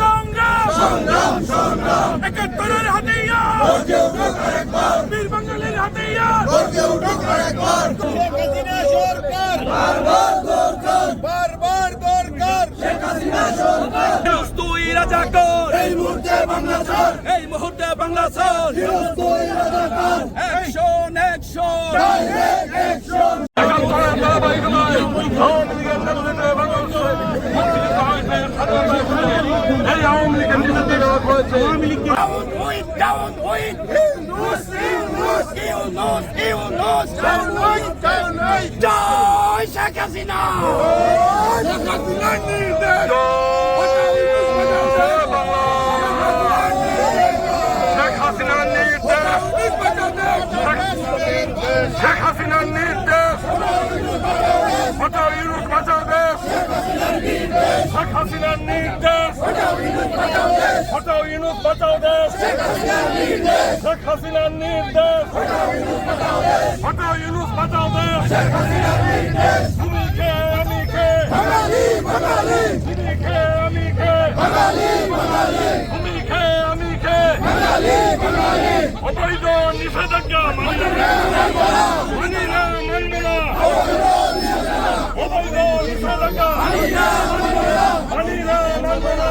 সংগ্রাম। সংগ্রাম সংগ্রাম। একাত্তরের হাতিয়ার। বীর বাঙালির হাতিয়ার। এই মুহূর্তে বাংলা ছাড়। এই মুহূর্তে বাংলা সর জয় শেখ হাসিনা। শেখ হাসিনা নির্দেশ। শেখ শেখ হাসিনার নির্দেশ। শেখ হাসিনার নির্দেশ বাঁচাও ইউনুস বাঁচাও দেশ তুমি কে আমি কে তুমি কে আমি কে তুমি কে আমি কে অবৈধ নিষেধাজ্ঞা মানি না মানি না মানব না অবৈধ নিষেধাজ্ঞা মানি না মানব না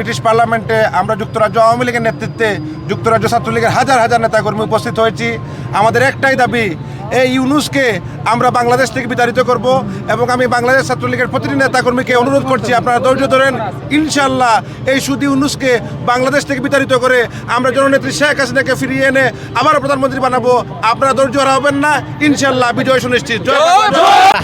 ব্রিটিশ পার্লামেন্টে আমরা যুক্তরাজ্য আওয়ামী লীগের নেতৃত্বে যুক্তরাজ্য ছাত্রলীগের হাজার হাজার নেতাকর্মী উপস্থিত হয়েছি। আমাদের একটাই দাবি, এই ইউনুসকে আমরা বাংলাদেশ থেকে বিতাড়িত করব এবং আমি বাংলাদেশ ছাত্রলীগের প্রতিটি নেতাকর্মীকে অনুরোধ করছি, আপনারা ধৈর্য ধরেন ইনশাল্লাহ এই সুদি ইউনুসকে বাংলাদেশ থেকে বিতাড়িত করে আমরা জননেত্রী শেখ হাসিনাকে ফিরিয়ে এনে আবারও প্রধানমন্ত্রী বানাবো। আপনারা ধৈর্য হারাবেন না ইনশাল্লাহ বিজয় সুনিশ্চিত।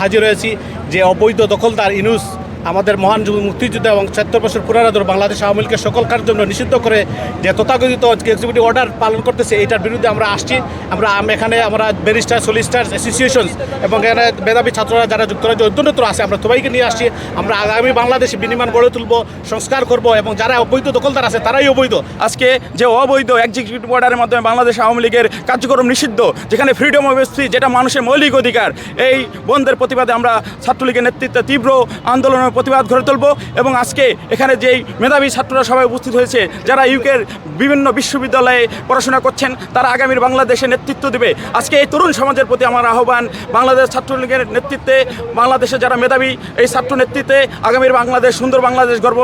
হাজির হয়েছি যে অবৈধ দখলদার ইনুস আমাদের মহান মুক্তিযুদ্ধ এবং সত্তর বছর পুরানাদর বাংলাদেশ আওয়ামী লীগের সকল কার্যের জন্য নিষিদ্ধ করে যে তথাকথিত এক্সিকিউটিভ অর্ডার পালন করতেছে, এটার বিরুদ্ধে আমরা আসছি। আমরা এখানে আমরা ব্যারিস্টার সলিস্টার্স অ্যাসোসিয়েশন এবং এখানে মেধাবী ছাত্ররা যারা যুক্তরাজ্য অধ্যুন্নত আছে, আমরা সবাইকে নিয়ে আসছি। আমরা আগামী বাংলাদেশে বিনিময় গড়ে তুলব, সংস্কার করব এবং যারা অবৈধ দখলদার আছে, তারাই অবৈধ। আজকে যে অবৈধ এক্সিকিউটিভ অর্ডারের মাধ্যমে বাংলাদেশ আওয়ামী লীগের কার্যক্রম নিষিদ্ধ, যেখানে ফ্রিডম অফ স্পিচ যেটা মানুষের মৌলিক অধিকার, এই বন্ধের প্রতিবাদে আমরা ছাত্রলীগের নেতৃত্বে তীব্র আন্দোলনের প্রতিবাদ গড়ে তুলব এবং আজকে এখানে যেই মেধাবী ছাত্ররা সবাই উপস্থিত হয়েছে, যারা ইউকের বিভিন্ন বিশ্ববিদ্যালয়ে পড়াশোনা করছেন, তারা আগামীর বাংলাদেশে নেতৃত্ব দেবে। আজকে এই তরুণ সমাজের প্রতি আমার আহ্বান, বাংলাদেশ ছাত্রলীগের নেতৃত্বে বাংলাদেশে যারা মেধাবী, এই ছাত্র নেতৃত্বে আগামীর বাংলাদেশ, সুন্দর বাংলাদেশ গর্ব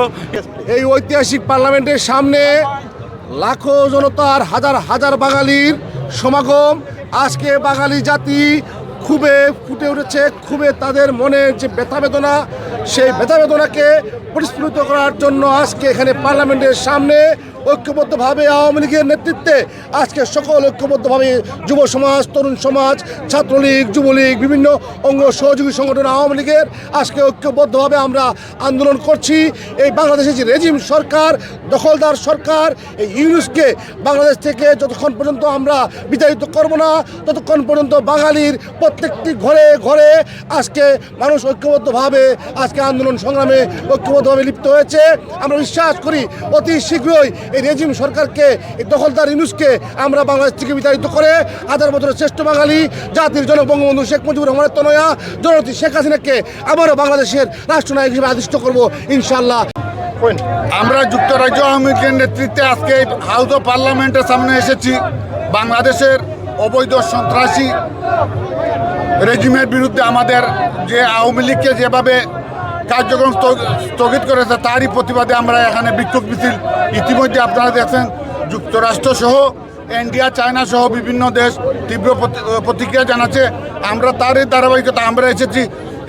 এই ঐতিহাসিক পার্লামেন্টের সামনে লাখো জনতার হাজার হাজার বাঙালির সমাগম। আজকে বাঙালি জাতি খুবই ফুটে উঠেছে খুবই তাদের মনে যে ব্যথা বেদনা সেই ব্যথা বেদনাকে পরিস্ফুট করার জন্য আজকে এখানে পার্লামেন্টের সামনে ঐক্যবদ্ধভাবে আওয়ামী লীগের নেতৃত্বে আজকে সকল ঐক্যবদ্ধভাবে যুব সমাজ, তরুণ সমাজ, ছাত্রলীগ, যুবলীগ, বিভিন্ন অঙ্গ সহযোগী সংগঠন আওয়ামী লীগের আজকে ঐক্যবদ্ধভাবে আমরা আন্দোলন করছি। এই বাংলাদেশের যে রেজিম সরকার, দখলদার সরকার, এই ইউনুসকে বাংলাদেশ থেকে যতক্ষণ পর্যন্ত আমরা বিতাড়িত করব না, ততক্ষণ পর্যন্ত বাঙালির প্রত্যেকটি ঘরে ঘরে আজকে মানুষ ঐক্যবদ্ধভাবে আজকে আন্দোলন সংগ্রামে ঐক্যবদ্ধভাবে লিপ্ত হয়েছে। আমরা বিশ্বাস করি অতি শীঘ্রই এই রেজিম সরকারকে, এই দখলদার ইউনুসকে আমরা বাংলাদেশ থেকে বিতাড়িত করে হাজার বছরের শ্রেষ্ঠ বাঙালি জাতির জনক বঙ্গবন্ধু শেখ মুজিবুর রহমানের তনয়া জনতি শেখ হাসিনাকে আবারও বাংলাদেশের রাষ্ট্রনায়ক হিসেবে আদিষ্ট করব ইনশাল্লাহ আমরা যুক্তরাজ্য আওয়ামী লীগের নেতৃত্বে আজকে হাউস অফ পার্লামেন্টের সামনে এসেছি। বাংলাদেশের অবৈধ সন্ত্রাসী রেজিমের বিরুদ্ধে আমাদের যে আওয়ামী লীগকে যেভাবে কার্যক্রম স্থগিত করেছে। তারই প্রতিবাদে আমরা এখানে বিক্ষোভ মিছিল ইতিমধ্যে আপনারা দেখছেন। যুক্তরাষ্ট্র সহ ইন্ডিয়া, চায়না সহ বিভিন্ন দেশ তীব্র প্রতিক্রিয়া জানাচ্ছে। আমরা তারই ধারাবাহিকতা, আমরা এসেছি।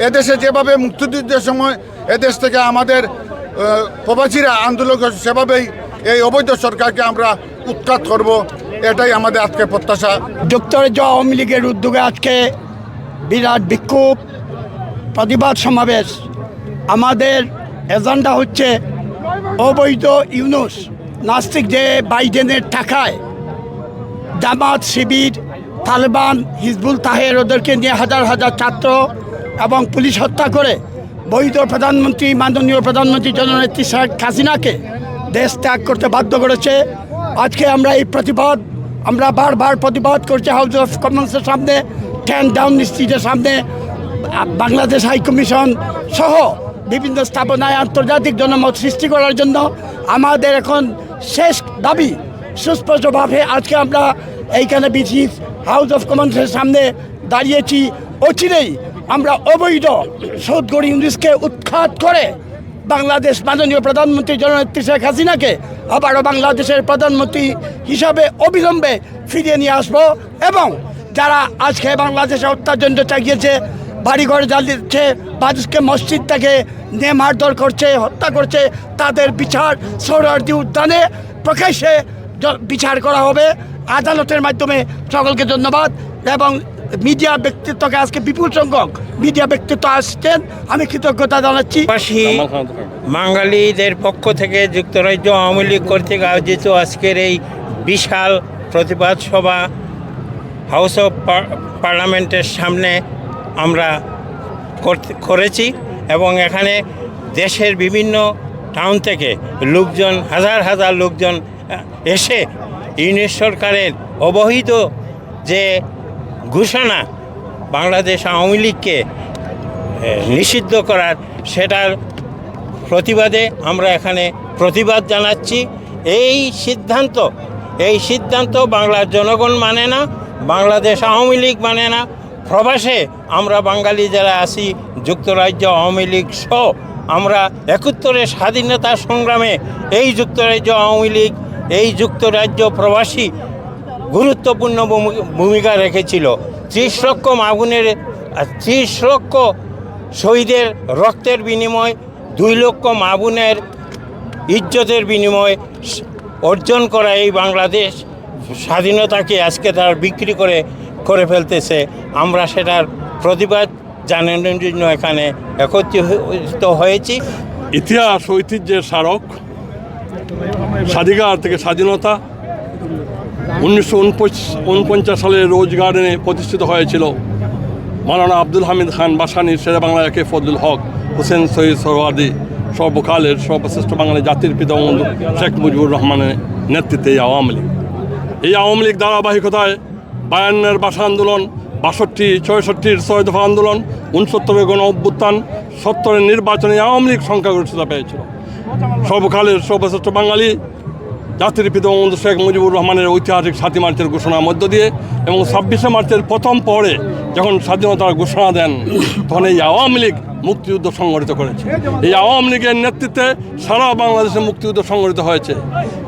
এদেশে যেভাবে মুক্তিযুদ্ধের সময় এদেশ থেকে আমাদের প্রবাসীরা আন্দোলন সেভাবেই এই অবৈধ সরকারকে আমরা উৎখাত করব। এটাই আমাদের আজকে প্রত্যাশা। যুক্তরাজ্য আওয়ামী লীগের উদ্যোগে আজকে বিরাট বিক্ষোভ, প্রতিবাদ সমাবেশ। আমাদের এজেন্ডা হচ্ছে অবৈধ ইউনুস, নাস্তিক যে বাইডেনের টাকায় জামাত, শিবির, তালেবান, হিজবুল তাহের ওদেরকে নিয়ে হাজার হাজার ছাত্র এবং পুলিশ হত্যা করে বৈধ প্রধানমন্ত্রী, মাননীয় প্রধানমন্ত্রী জননেত্রী শেখ হাসিনাকে দেশ ত্যাগ করতে বাধ্য করেছে। আজকে আমরা এই প্রতিবাদ, আমরা বারবার প্রতিবাদ করছি হাউস অফ কমন্সের সামনে টেন ডাউন স্ট্রিটের সামনে, বাংলাদেশ হাই কমিশন সহ বিভিন্ন স্থাপনায় আন্তর্জাতিক জনমত সৃষ্টি করার জন্য আমাদের এখন শেষ দাবি। সুস্পষ্টভাবে আজকে আমরা এইখানে ব্রিটিশ হাউস অফ কমন্সের সামনে দাঁড়িয়েছি। অচিরেই আমরা অবৈধ সৌদগড় ইংলিশকে উৎখাত করে বাংলাদেশ মাননীয় প্রধানমন্ত্রী জননেত্রী শেখ হাসিনাকে আবারও বাংলাদেশের প্রধানমন্ত্রী হিসাবে অবিলম্বে ফিরিয়ে নিয়ে আসব এবং যারা আজকে বাংলাদেশে অত্যাচার্য চাগিয়েছে বাড়িঘর জ্বালিয়েছে মানুষকে মসজিদ থেকে নিয়ে মারধর করছে, হত্যা করছে, তাদের বিচার সৌরার্দি উদ্যানে প্রকাশ্যে বিচার করা হবে। আদালতের মাধ্যমে সকলকে ধন্যবাদ এবং মিডিয়া ব্যক্তিত্বকে আজকে বিপুল সংখ্যক মিডিয়া ব্যক্তিত্ব আসছেন। আমি কৃতজ্ঞতা জানাচ্ছি। বাঙালিদের পক্ষ থেকে যুক্তরাজ্য আওয়ামী লীগ কর্তৃক আয়োজিত আজকের এই বিশাল প্রতিবাদ সভা হাউস অফ পার্লামেন্টের সামনে আমরা করেছি এবং এখানে দেশের বিভিন্ন টাউন থেকে লোকজন, হাজার হাজার লোকজন এসে ইউনিট সরকারের অবহিত যে ঘোষণা বাংলাদেশ আওয়ামী লীগকে নিষিদ্ধ করার, সেটার প্রতিবাদে আমরা এখানে প্রতিবাদ জানাচ্ছি। এই সিদ্ধান্ত এই সিদ্ধান্ত বাংলার জনগণ মানে না, বাংলাদেশ আওয়ামী লীগ মানে না। প্রবাসে আমরা বাঙালি যারা আছি, যুক্তরাজ্য, আওয়ামী লীগ সহ আমরা একত্তরের স্বাধীনতা সংগ্রামে এই যুক্তরাজ্য, আওয়ামী লীগ, এই যুক্তরাজ্য প্রবাসী গুরুত্বপূর্ণ ভূমি- ভূমিকা রেখেছিল। ত্রিশ লক্ষ আগুনের ত্রিশ লক্ষ শহীদের রক্তের বিনিময়, দুই লক্ষ মাবুনের ইজ্জতের বিনিময় অর্জন করা এই বাংলাদেশ স্বাধীনতাকে আজকে তার বিক্রি করে করে ফেলতেছে। আমরা সেটার প্রতিবাদ জানানোর জন্য এখানে একত্রিত হয়েছি। ইতিহাস, ঐতিহ্যের স্মারক, স্বাধিকার থেকে স্বাধীনতা উনিশশো উনপঞ্চাশ সালে রোজ গার্ডেনে প্রতিষ্ঠিত হয়েছিল। মাওলানা আব্দুল হামিদ খান বাসানি শেরে বাংলা একে ফজলুল হক, হোসেন সৈয়দ সরওয়াদি, সর্বকালের সর্বশ্রেষ্ঠ বাঙালি জাতির পিতা শেখ মুজিবুর রহমানের নেতৃত্বে এই আওয়ামী লীগ। এই আওয়ামী লীগ ধারাবাহিকতায় বায়ান্নের ভাষা আন্দোলন, বাষট্টি, ছয়ষট্টির ছয় দফা আন্দোলন, উনসত্তরের গণ অভ্যুত্থান, সত্তরের নির্বাচনে আওয়ামী লীগ সংখ্যাগরিষ্ঠতা পেয়েছিল। সর্বকালের সর্বশ্রেষ্ঠ বাঙালি, জাতির পিতা বঙ্গবন্ধু শেখ মুজিবুর রহমানের ঐতিহাসিক সাতই মার্চের ঘোষণার মধ্য দিয়ে এবং ছাব্বিশে মার্চের প্রথম পরে যখন স্বাধীনতার ঘোষণা দেন, তখন এই আওয়ামী লীগ মুক্তিযুদ্ধ সংগঠিত করেছে। এই আওয়ামী লীগের নেতৃত্বে সারা বাংলাদেশে মুক্তিযুদ্ধ সংগঠিত হয়েছে।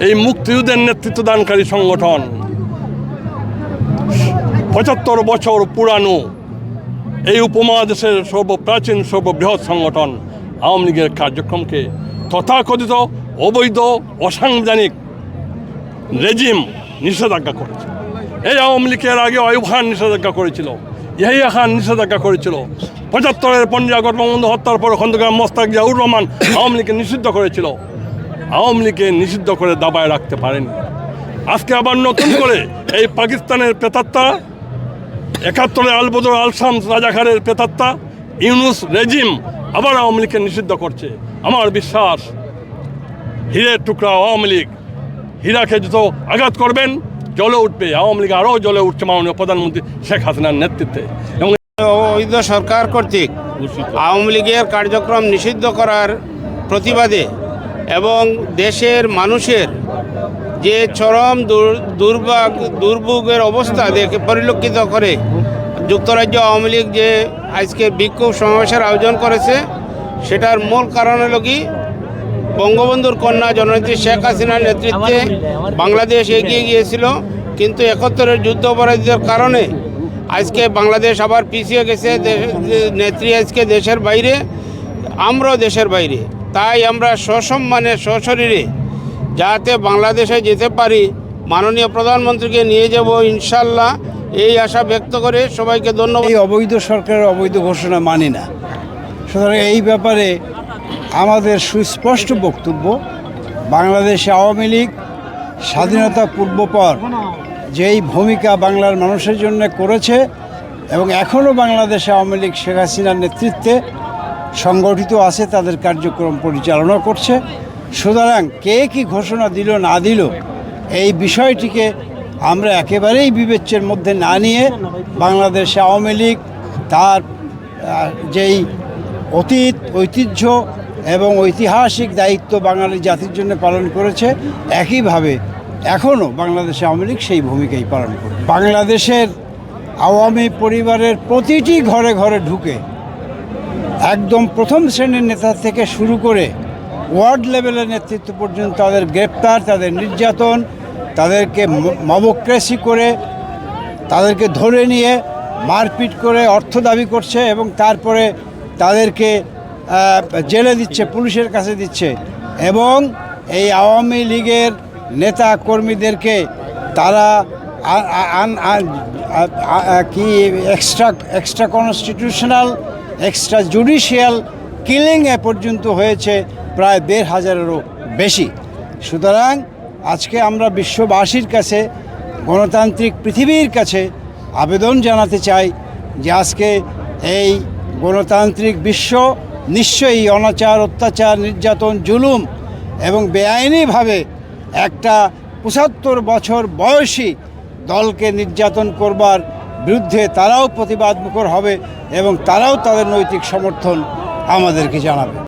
এই মুক্তিযুদ্ধের নেতৃত্ব দানকারী সংগঠন পঁচাত্তর বছর পুরানো এই উপমহাদেশের সর্বপ্রাচীন, সর্ববৃহৎ সংগঠন আওয়ামী লীগের কার্যক্রমকে তথাকথিত, অবৈধ, অসাংবিধানিক রেজিম নিষেধাজ্ঞা করেছে। এই আওয়ামী লীগের আগে আয়ুব খান নিষেধাজ্ঞা করেছিল ইয়াহিয়া খান নিষেধাজ্ঞা করেছিল, পঁচাত্তরের পনেরোই আগস্ট হত্যার পর খন্দকার মোস্তাক জিয়াউর রহমান আওয়ামী লীগকে নিষিদ্ধ করেছিল। আওয়ামী লীগকে নিষিদ্ধ করে দাবায় রাখতে পারেনি। আজকে আবার নতুন করে এই পাকিস্তানের প্রেতাত্মা একাত্তরে আলবদর আলসাম রাজাখারের প্রেতাত্মা ইউনুস রেজিম আবার আওয়ামী লীগকে নিষিদ্ধ করছে। আমার বিশ্বাস হীরের টুকরা আওয়ামী লীগ হীরাকে যত আঘাত করবেন জলে উঠবে। আওয়ামী লীগ আরও জলে উঠছে মাননীয় প্রধানমন্ত্রী শেখ হাসিনার নেতৃত্বে। এবং অবৈধ সরকার কর্তৃক আওয়ামী লীগের কার্যক্রম নিষিদ্ধ করার প্রতিবাদে এবং দেশের মানুষের যে চরম দুর্ভাগ দুর্ভোগের অবস্থা দেখে পরিলক্ষিত করে যুক্তরাজ্য আওয়ামী লীগ যে আজকে বিক্ষোভ সমাবেশের আয়োজন করেছে সেটার মূল কারণ হলো কি? বঙ্গবন্ধুর কন্যা জননেত্রী শেখ হাসিনার নেতৃত্বে বাংলাদেশ এগিয়ে গিয়েছিল কিন্তু একাত্তরের যুদ্ধ অপরাধীদের কারণে আজকে বাংলাদেশ আবার পিছিয়ে গেছে নেত্রী আজকে দেশের বাইরে আমরাও দেশের বাইরে। তাই আমরা সসম্মানে সশরীরে যাতে বাংলাদেশে যেতে পারি, মাননীয় প্রধানমন্ত্রীকে নিয়ে যাব ইনশাল্লাহ। এই আশা ব্যক্ত করে সবাইকে ধন্যবাদ। এই অবৈধ সরকারের অবৈধ ঘোষণা মানি না। সুতরাং এই ব্যাপারে আমাদের সুস্পষ্ট বক্তব্য, বাংলাদেশে আওয়ামী লীগ স্বাধীনতা পূর্বপর যেই ভূমিকা বাংলার মানুষের জন্য করেছে এবং এখনও বাংলাদেশে আওয়ামী লীগ শেখ হাসিনার নেতৃত্বে সংগঠিত আছে, তাদের কার্যক্রম পরিচালনা করছে। সুতরাং কে কি ঘোষণা দিল, না দিল, এই বিষয়টিকে আমরা একেবারেই বিবেচ্যের মধ্যে না নিয়ে বাংলাদেশ আওয়ামী লীগ, তার যেই অতীত, ঐতিহ্য এবং ঐতিহাসিক দায়িত্ব বাঙালি জাতির জন্য পালন করেছে, একইভাবে এখনও বাংলাদেশ আওয়ামী লীগ সেই ভূমিকাই পালন করে বাংলাদেশের আওয়ামী পরিবারের প্রতিটি ঘরে ঘরে ঢুকে, একদম প্রথম শ্রেণির নেতা থেকে শুরু করে ওয়ার্ড লেভেলের নেতৃত্ব পর্যন্ত তাদের গ্রেপ্তার, তাদের নির্যাতন, তাদেরকে মবক্রেসি করে, তাদেরকে ধরে নিয়ে মারপিট করে অর্থ দাবি করছে এবং তারপরে তাদেরকে জেলে দিচ্ছে, পুলিশের কাছে দিচ্ছে এবং এই আওয়ামী লীগের নেতা কর্মীদেরকে তারা কি extra extra constitutional extra judicial কিলিংয়ে পর্যন্ত হয়েছে। প্রায় দেড় হাজারেরও বেশি। সুতরাং আজকে আমরা বিশ্ববাসীর কাছে, গণতান্ত্রিক পৃথিবীর কাছে আবেদন জানাতে চাই যে আজকে এই গণতান্ত্রিক বিশ্ব নিশ্চয়ই অনাচার, অত্যাচার, নির্যাতন, জুলুম এবং বেআইনিভাবে একটা পঁচাত্তর বছর বয়সী দলকে নির্যাতন করবার বিরুদ্ধে তারাও প্রতিবাদমুখর হবে এবং তারাও তাদের নৈতিক সমর্থন আমাদেরকে জানাবে।